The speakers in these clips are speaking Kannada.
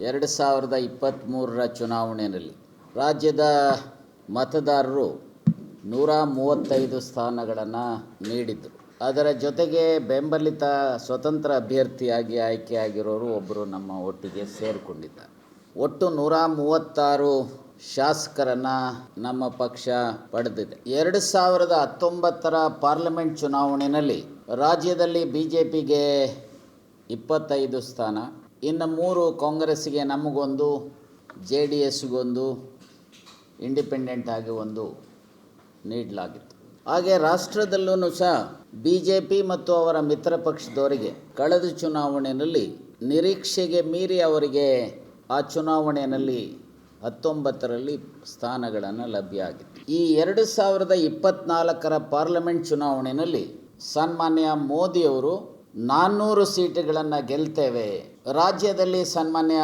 ಎರಡು ಸಾವಿರದ ಇಪ್ಪತ್ತ್ಮೂರರ ಚುನಾವಣೆಯಲ್ಲಿ ರಾಜ್ಯದ ಮತದಾರರು ನೂರ ಮೂವತ್ತೈದು ಸ್ಥಾನಗಳನ್ನು ನೀಡಿದ್ದರು ಅದರ ಜೊತೆಗೆ ಬೆಂಬಲಿತ ಸ್ವತಂತ್ರ ಅಭ್ಯರ್ಥಿಯಾಗಿ ಆಯ್ಕೆಯಾಗಿರೋರು ಒಬ್ಬರು ನಮ್ಮ ಒಟ್ಟಿಗೆ ಸೇರಿಕೊಂಡಿದ್ದಾರೆ. ಒಟ್ಟು ನೂರ ಮೂವತ್ತಾರು ಶಾಸಕರನ್ನು ನಮ್ಮ ಪಕ್ಷ ಪಡೆದಿದೆ. ಎರಡು ಸಾವಿರದ ಹತ್ತೊಂಬತ್ತರ ಪಾರ್ಲಿಮೆಂಟ್ ಚುನಾವಣೆಯಲ್ಲಿ ರಾಜ್ಯದಲ್ಲಿ ಬಿ ಜೆ ಪಿಗೆ ಇಪ್ಪತ್ತೈದು ಸ್ಥಾನ ಇನ್ನು ಮೂರು ಕಾಂಗ್ರೆಸ್ಸಿಗೆ ನಮಗೊಂದು, ಜೆ ಡಿ ಎಸ್ಗೊಂದು ಇಂಡಿಪೆಂಡೆಂಟ್ ಆಗಿ ಒಂದು ನೀಡಲಾಗಿತ್ತು. ಹಾಗೆ ರಾಷ್ಟ್ರದಲ್ಲೂ ಸಹ ಬಿ ಜೆ ಪಿ ಮತ್ತು ಅವರ ಮಿತ್ರ ಪಕ್ಷದವರಿಗೆ ಕಳೆದ ಚುನಾವಣೆಯಲ್ಲಿ ನಿರೀಕ್ಷೆಗೆ ಮೀರಿ ಅವರಿಗೆ ಆ ಚುನಾವಣೆಯಲ್ಲಿ ಹತ್ತೊಂಬತ್ತರಲ್ಲಿ ಸ್ಥಾನಗಳನ್ನು ಲಭ್ಯ ಆಗಿತ್ತು. ಈ ಎರಡು ಸಾವಿರದ ಇಪ್ಪತ್ತ್ನಾಲ್ಕರ ಪಾರ್ಲಿಮೆಂಟ್ ಚುನಾವಣೆಯಲ್ಲಿ ಸನ್ಮಾನ್ಯ ಮೋದಿಯವರು ನಾನ್ನೂರು ಸೀಟುಗಳನ್ನು ಗೆಲ್ತೇವೆ. ರಾಜ್ಯದಲ್ಲಿ ಸನ್ಮಾನ್ಯ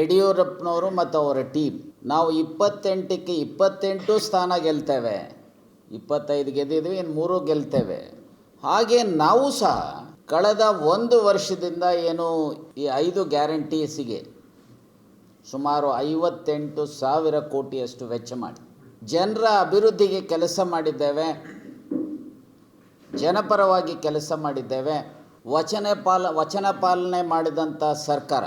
ಯಡಿಯೂರಪ್ಪನವರು ಮತ್ತು ಅವರ ಟೀಮ್, ನಾವು ಇಪ್ಪತ್ತೆಂಟಕ್ಕೆ ಇಪ್ಪತ್ತೆಂಟು ಸ್ಥಾನ ಗೆಲ್ತೇವೆ. ಇಪ್ಪತ್ತೈದು ಗೆದ್ದಿದ್ವಿ ಇನ್ನು ಮೂರು ಗೆಲ್ತೇವೆ. ಹಾಗೆ ನಾವು ಸಹ ಕಳೆದ ಒಂದು ವರ್ಷದಿಂದ ಏನು ಈ ಐದು ಗ್ಯಾರಂಟೀಸಿಗೆ ಸುಮಾರು ಐವತ್ತೆಂಟು ಸಾವಿರ ಕೋಟಿಯಷ್ಟು ವೆಚ್ಚ ಮಾಡಿ, ಜನರ ಅಭಿವೃದ್ಧಿಗೆ ಕೆಲಸ ಮಾಡಿದ್ದೇವೆ, ಜನಪರವಾಗಿ ಕೆಲಸ ಮಾಡಿದ್ದೇವೆ. ವಚನ ಪಾಲ, ವಚನ ಪಾಲನೆ ಮಾಡಿದಂಥ ಸರ್ಕಾರ.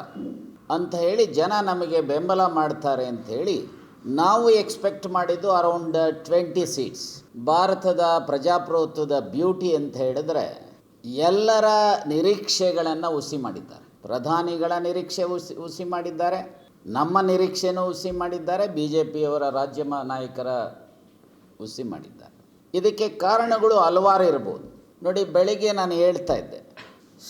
ಅಂತ ಹೇಳಿ ಜನ ನಮಗೆ ಬೆಂಬಲ ಮಾಡ್ತಾರೆ ಅಂತ ಹೇಳಿ ನಾವು ಎಕ್ಸ್ಪೆಕ್ಟ್ ಮಾಡಿದ್ದು ಅರೌಂಡ್ ಟ್ವೆಂಟಿ ಸೀಟ್ಸ್ ಭಾರತದ ಪ್ರಜಾಪ್ರಭುತ್ವದ ಬ್ಯೂಟಿ ಅಂತ ಹೇಳಿದ್ರೆ ಎಲ್ಲರ ನಿರೀಕ್ಷೆಗಳನ್ನು ಹುಸಿ ಮಾಡಿದ್ದಾರೆ. ಪ್ರಧಾನಿಗಳ ನಿರೀಕ್ಷೆ ಉಸಿ ಉಸಿ ಮಾಡಿದ್ದಾರೆ. ನಮ್ಮ ನಿರೀಕ್ಷೆನೂ ಹುಸಿ ಮಾಡಿದ್ದಾರೆ. ಬಿ ಜೆ ಪಿಯವರ ರಾಜ್ಯ ನಾಯಕರ ಹುಸಿ ಮಾಡಿದ್ದಾರೆ. ಇದಕ್ಕೆ ಕಾರಣಗಳು ಹಲವಾರು ಇರ್ಬೋದು. ನೋಡಿ, ಬೆಳಿಗ್ಗೆ ನಾನು ಹೇಳ್ತಾ ಇದ್ದೆ.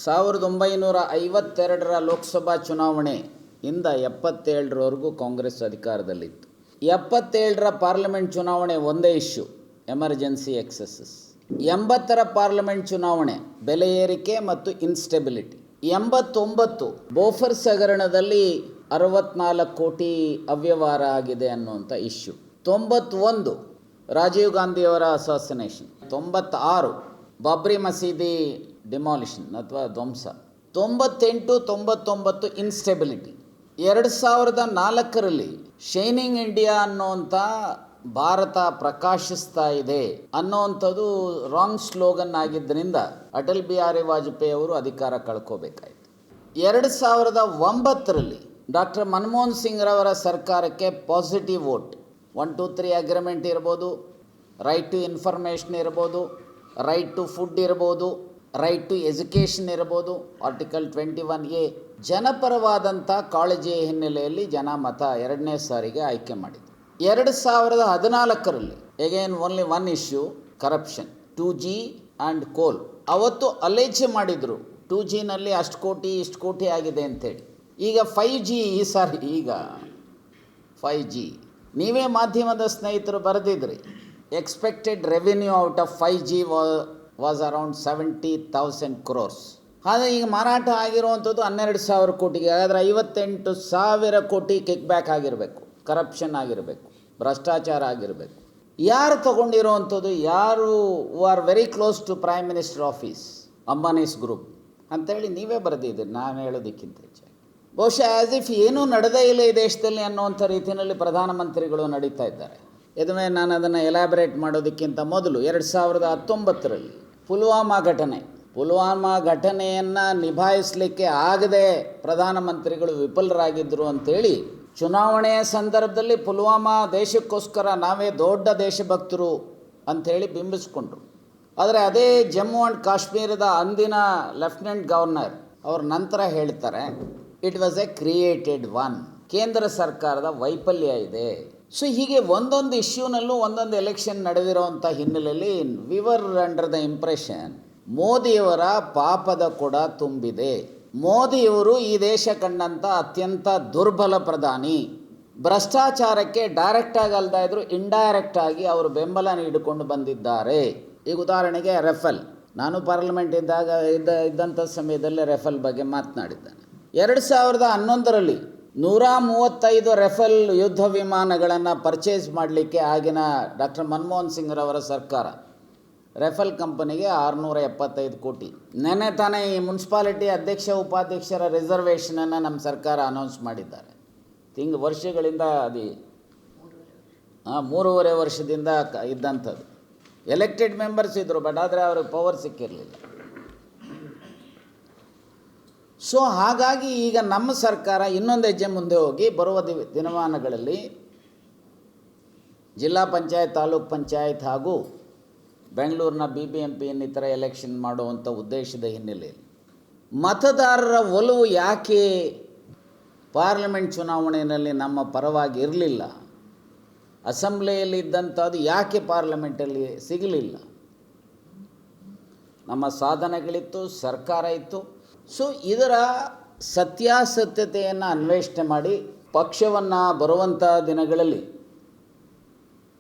ಸಾವಿರದ ಒಂಬೈನೂರ ಐವತ್ತೆರಡರ ಲೋಕಸಭಾ ಚುನಾವಣೆ ಇಂದ ಎಪ್ಪತ್ತೇಳರವರೆಗೂ ಕಾಂಗ್ರೆಸ್ ಅಧಿಕಾರದಲ್ಲಿತ್ತು. ಎಪ್ಪತ್ತೇಳರ ಪಾರ್ಲಿಮೆಂಟ್ ಚುನಾವಣೆ ಒಂದೇ ಇಶ್ಯೂ, ಎಮರ್ಜೆನ್ಸಿ ಎಕ್ಸಸಸ್. ಎಂಬತ್ತರ ಪಾರ್ಲಿಮೆಂಟ್ ಚುನಾವಣೆ, ಬೆಲೆ ಏರಿಕೆ ಮತ್ತು ಇನ್ಸ್ಟೆಬಿಲಿಟಿ. ಎಂಬತ್ತೊಂಬತ್ತು ಬೋಫರ್ಸ್ ಹಗರಣದಲ್ಲಿ ಅರವತ್ನಾಲ್ಕು ಕೋಟಿ ಅವ್ಯವಹಾರ ಆಗಿದೆ ಅನ್ನುವಂಥ ಇಶ್ಯೂ. ತೊಂಬತ್ತೊಂದು, ರಾಜೀವ್ ಗಾಂಧಿಯವರ ಅಸಾಸಿನೇಷನ್. ತೊಂಬತ್ತಾರು, ಬಾಬ್ರಿ ಮಸೀದಿ ಡಿಮಾಲಿಷನ್ ಅಥವಾ ಧ್ವಂಸ. ತೊಂಬತ್ತೆಂಟು, ತೊಂಬತ್ತೊಂಬತ್ತು ಇನ್ಸ್ಟೆಬಿಲಿಟಿ ಎರಡು ಸಾವಿರದ ನಾಲ್ಕರಲ್ಲಿ ಶೈನಿಂಗ್ ಇಂಡಿಯಾ ಅನ್ನೋಂಥ ಭಾರತ ಪ್ರಕಾಶಿಸ್ತಾ ಇದೆ ಅನ್ನೋವಂಥದ್ದು ರಾಂಗ್ ಸ್ಲೋಗನ್ ಆಗಿದ್ದರಿಂದ ಅಟಲ್ ಬಿಹಾರಿ ವಾಜಪೇಯಿ ಅವರು ಅಧಿಕಾರ ಕಳ್ಕೋಬೇಕಾಯಿತು. ಎರಡು ಸಾವಿರದ ಒಂಬತ್ತರಲ್ಲಿ ಡಾಕ್ಟರ್ ಮನಮೋಹನ್ ಸಿಂಗ್ ರವರ ಸರ್ಕಾರಕ್ಕೆ positive vote one two three agreement ಇರ್ಬೋದು ರೈಟ್ ಟು ಇನ್ಫಾರ್ಮೇಷನ್ ಇರ್ಬೋದು ರೈಟ್ ಟು ಫುಡ್ ಇರ್ಬೋದು ರೈಟ್ ಟು ಎಜುಕೇಷನ್ ಇರ್ಬೋದು ಆರ್ಟಿಕಲ್ ಟ್ವೆಂಟಿ ಎ ಜನಪರವಾದಂಥ ಕಾಳಜಿಯ ಹಿನ್ನೆಲೆಯಲ್ಲಿ ಜನ ಮತ ಎರಡನೇ ಸಾರಿಗೆ ಆಯ್ಕೆ ಮಾಡಿದೆ ಎರಡು ಸಾವಿರದ ಹದಿನಾಲ್ಕರಲ್ಲಿ again only one issue corruption two G and coal ಅವತ್ತು ಅಲೇಚೆ ಮಾಡಿದರು. ಟೂ ಜಿನಲ್ಲಿ ಅಷ್ಟು ಕೋಟಿ, ಇಷ್ಟು ಕೋಟಿ ಆಗಿದೆ ಅಂತೇಳಿ ಈಗ ಫೈವ್ ಜಿ ಈ ಸಾರಿ ಈಗ ಫೈವ್ ಜಿ ನೀವೇ ಮಾಧ್ಯಮದ ಸ್ನೇಹಿತರು ಬರೆದಿದ್ರಿ expected revenue out of five G was around seventy thousand crores ಆದರೆ ಈಗ ಮಾರಾಟ ಆಗಿರುವಂಥದ್ದು ಹನ್ನೆರಡು ಸಾವಿರ ಕೋಟಿಗೆ, ಹಾಗಾದರೆ ಐವತ್ತೆಂಟು ಸಾವಿರ ಕೋಟಿ ಕಿಕ್ ಬ್ಯಾಕ್ ಆಗಿರಬೇಕು ಕರಪ್ಷನ್ ಆಗಿರಬೇಕು, ಭ್ರಷ್ಟಾಚಾರ ಆಗಿರಬೇಕು. ಯಾರು ತಗೊಂಡಿರೋವಂಥದ್ದು? ಯಾರು are very close to prime minister office Ambanis group ಅಂತೇಳಿ ನೀವೇ ಬರೆದಿದ್ದೀರಿ, ನಾನು ಹೇಳೋದಕ್ಕಿಂತ ಹೆಚ್ಚಾಗಿ. ಬಹುಶಃ ಆ್ಯಸ್ ಇಫ್ ಏನೂ ನಡೆದೇ ಇಲ್ಲ ಈ ದೇಶದಲ್ಲಿ ಅನ್ನುವಂಥ ರೀತಿಯಲ್ಲಿ ಪ್ರಧಾನಮಂತ್ರಿಗಳು ನಡೀತಾ ಇದ್ದಾರೆ. ಇದನ್ನೇ ನಾನು ಅದನ್ನು ಎಲಾಬರೇಟ್ ಮಾಡೋದಕ್ಕಿಂತ ಮೊದಲು, ಎರಡು ಸಾವಿರದ ಹತ್ತೊಂಬತ್ತರಲ್ಲಿ ಪುಲ್ವಾಮಾ ಘಟನೆ. ಪುಲ್ವಾಮಾ ಘಟನೆಯನ್ನು ನಿಭಾಯಿಸಲಿಕ್ಕೆ ಆಗದೆ ಪ್ರಧಾನಮಂತ್ರಿಗಳು ವಿಫಲರಾಗಿದ್ದರು ಅಂತೇಳಿ ಚುನಾವಣೆಯ ಸಂದರ್ಭದಲ್ಲಿ ಪುಲ್ವಾಮಾ ದೇಶಕ್ಕೋಸ್ಕರ ನಾವೇ ದೊಡ್ಡ ದೇಶಭಕ್ತರು ಅಂಥೇಳಿ ಬಿಂಬಿಸ್ಕೊಂಡ್ರು. ಆದರೆ ಅದೇ ಜಮ್ಮು ಆ್ಯಂಡ್ ಕಾಶ್ಮೀರದ ಅಂದಿನ ಲೆಫ್ಟಿನೆಂಟ್ ಗವರ್ನರ್ ಅವ್ರ ನಂತರ ಹೇಳ್ತಾರೆ, it was a created one. ಕೇಂದ್ರ ಸರ್ಕಾರದ ವೈಫಲ್ಯ ಇದೆ. ಸೊ ಹೀಗೆ ಒಂದೊಂದು ಇಶ್ಯೂನಲ್ಲೂ ಒಂದೊಂದು ಎಲೆಕ್ಷನ್ ನಡೆದಿರೋವಂಥ ಹಿನ್ನೆಲೆಯಲ್ಲಿ ವಿವರ್ ಅಂಡರ್ ದ ಇಂಪ್ರೆಷನ್ ಮೋದಿಯವರ ಪಾಪದ ಕೊಡ ತುಂಬಿದೆ. ಮೋದಿಯವರು ಈ ದೇಶ ಕಂಡಂಥ ಅತ್ಯಂತ ದುರ್ಬಲ ಪ್ರಧಾನಿ. ಭ್ರಷ್ಟಾಚಾರಕ್ಕೆ ಡೈರೆಕ್ಟಾಗಿ ಅಲ್ದ ಇದ್ರು ಇಂಡೈರೆಕ್ಟ್ ಆಗಿ ಅವರು ಬೆಂಬಲ ನೀಡಿಕೊಂಡು ಬಂದಿದ್ದಾರೆ. ಈಗ ಉದಾಹರಣೆಗೆ ರೆಫಲ್. ನಾನು ಪಾರ್ಲಿಮೆಂಟ್ ಇದ್ದಾಗ ಇದ್ದ ಇದ್ದಂಥ ಸಮಯದಲ್ಲಿ ರೆಫಲ್ ಬಗ್ಗೆ ಮಾತನಾಡಿದ್ದಾನೆ ಎರಡು ಸಾವಿರದ ಹನ್ನೊಂದರಲ್ಲಿ ನೂರ ಮೂವತ್ತೈದು ರೆಫೆಲ್ ಯುದ್ಧ ವಿಮಾನಗಳನ್ನು ಪರ್ಚೇಸ್ ಮಾಡಲಿಕ್ಕೆ ಆಗಿನ ಡಾಕ್ಟರ್ ಮನಮೋಹನ್ ಸಿಂಗ್ರವರ ಸರ್ಕಾರ. ರೆಫೆಲ್ ಕಂಪನಿಗೆ ಆರುನೂರ ಎಪ್ಪತ್ತೈದು ಕೋಟಿ. ನೆನ್ನೆ ತಾನೇ ಈ ಮುನ್ಸಿಪಾಲಿಟಿ ಅಧ್ಯಕ್ಷ, ಉಪಾಧ್ಯಕ್ಷರ ರಿಸರ್ವೇಷನನ್ನು ನಮ್ಮ ಸರ್ಕಾರ ಅನೌನ್ಸ್ ಮಾಡಿದ್ದಾರೆ. ತಿಂಗ್, ವರ್ಷಗಳಿಂದ ಅದು ಮೂರುವರೆ ವರ್ಷದಿಂದ ಇದ್ದಂಥದ್ದು. ಎಲೆಕ್ಟೆಡ್ ಮೆಂಬರ್ಸ್ ಇದ್ದರು ಬಟ್ ಆದರೆ ಅವ್ರಿಗೆ ಪವರ್ ಸಿಕ್ಕಿರಲಿಲ್ಲ. ಸೊ ಹಾಗಾಗಿ ಈಗ ನಮ್ಮ ಸರ್ಕಾರ ಇನ್ನೊಂದು ಹೆಜ್ಜೆ ಮುಂದೆ ಹೋಗಿ ಬರುವ ದಿ ದಿನಮಾನಗಳಲ್ಲಿ ಜಿಲ್ಲಾ ಪಂಚಾಯತ್, ತಾಲೂಕ್ ಪಂಚಾಯತ್ ಹಾಗೂ ಬೆಂಗಳೂರಿನ ಬಿ ಬಿ ಎಂ ಪಿ ಇನ್ನಿತರ ಎಲೆಕ್ಷನ್ ಮಾಡುವಂಥ ಉದ್ದೇಶದ ಹಿನ್ನೆಲೆಯಲ್ಲಿ. ಮತದಾರರ ಒಲವು ಯಾಕೆ ಪಾರ್ಲಿಮೆಂಟ್ ಚುನಾವಣೆಯಲ್ಲಿ ನಮ್ಮ ಪರವಾಗಿ ಇರಲಿಲ್ಲ? ಅಸೆಂಬ್ಲಿಯಲ್ಲಿ ಇದ್ದಂಥದ್ದು ಯಾಕೆ ಪಾರ್ಲಿಮೆಂಟಲ್ಲಿ ಸಿಗಲಿಲ್ಲ? ನಮ್ಮ ಸಾಧನೆಗಳಿತ್ತು, ಸರ್ಕಾರ ಇತ್ತು. ಸೊ ಇದರ ಸತ್ಯಾಸತ್ಯತೆಯನ್ನು ಅನ್ವೇಷಣೆ ಮಾಡಿ ಪಕ್ಷವನ್ನು ಬರುವಂಥ ದಿನಗಳಲ್ಲಿ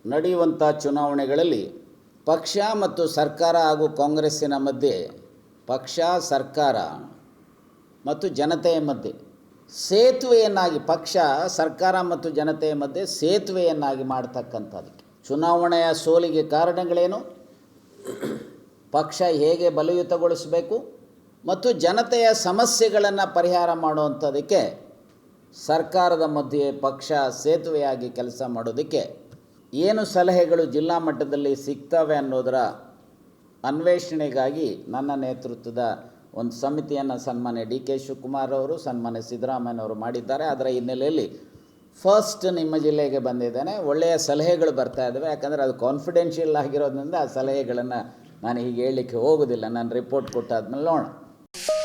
ನಡೆಯುವಂಥ ಚುನಾವಣೆಗಳಲ್ಲಿ ಪಕ್ಷ ಮತ್ತು ಸರ್ಕಾರ ಹಾಗೂ ಕಾಂಗ್ರೆಸ್ಸಿನ ಮಧ್ಯೆ, ಪಕ್ಷ, ಸರ್ಕಾರ ಮತ್ತು ಜನತೆಯ ಮಧ್ಯೆ ಸೇತುವೆಯನ್ನಾಗಿ, ಪಕ್ಷ, ಸರ್ಕಾರ ಮತ್ತು ಜನತೆಯ ಮಧ್ಯೆ ಸೇತುವೆಯನ್ನಾಗಿ ಮಾಡ್ತಕ್ಕಂಥದ್ದಕ್ಕೆ. ಚುನಾವಣೆಯ ಸೋಲಿಗೆ ಕಾರಣಗಳೇನು? ಪಕ್ಷ ಹೇಗೆ ಬಲಯುತಗೊಳಿಸಬೇಕು? ಮತ್ತು ಜನತೆಯ ಸಮಸ್ಯೆಗಳನ್ನು ಪರಿಹಾರ ಮಾಡುವಂಥದಕ್ಕೆ ಸರ್ಕಾರದ ಮಧ್ಯೆ ಪಕ್ಷ ಸೇತುವೆಯಾಗಿ ಕೆಲಸ ಮಾಡೋದಕ್ಕೆ ಏನು ಸಲಹೆಗಳು ಜಿಲ್ಲಾ ಮಟ್ಟದಲ್ಲಿ ಸಿಗ್ತವೆ ಅನ್ನೋದರ ಅನ್ವೇಷಣೆಗಾಗಿ ನನ್ನ ನೇತೃತ್ವದ ಒಂದು ಸಮಿತಿಯನ್ನು ಸನ್ಮಾನ್ಯ ಡಿ ಕೆ ಶಿವಕುಮಾರ್ ಅವರು, ಸನ್ಮಾನ್ಯ ಸಿದ್ದರಾಮಯ್ಯನವರು ಮಾಡಿದ್ದಾರೆ. ಅದರ ಹಿನ್ನೆಲೆಯಲ್ಲಿ ಫಸ್ಟ್ ನಿಮ್ಮ ಜಿಲ್ಲೆಗೆ ಬಂದಿದ್ದೇನೆ. ಒಳ್ಳೆಯ ಸಲಹೆಗಳು ಬರ್ತಾ ಇದ್ದಾವೆ. ಯಾಕಂದರೆ ಅದು ಕಾನ್ಫಿಡೆನ್ಷಿಯಲ್ ಆಗಿರೋದ್ರಿಂದ ಆ ಸಲಹೆಗಳನ್ನು ನಾನು ಹೀಗೆ ಹೇಳಲಿಕ್ಕೆ ಹೋಗೋದಿಲ್ಲ. ನಾನು ರಿಪೋರ್ಟ್ ಕೊಟ್ಟಾದ್ಮೇಲೆ ನೋಡೋಣ.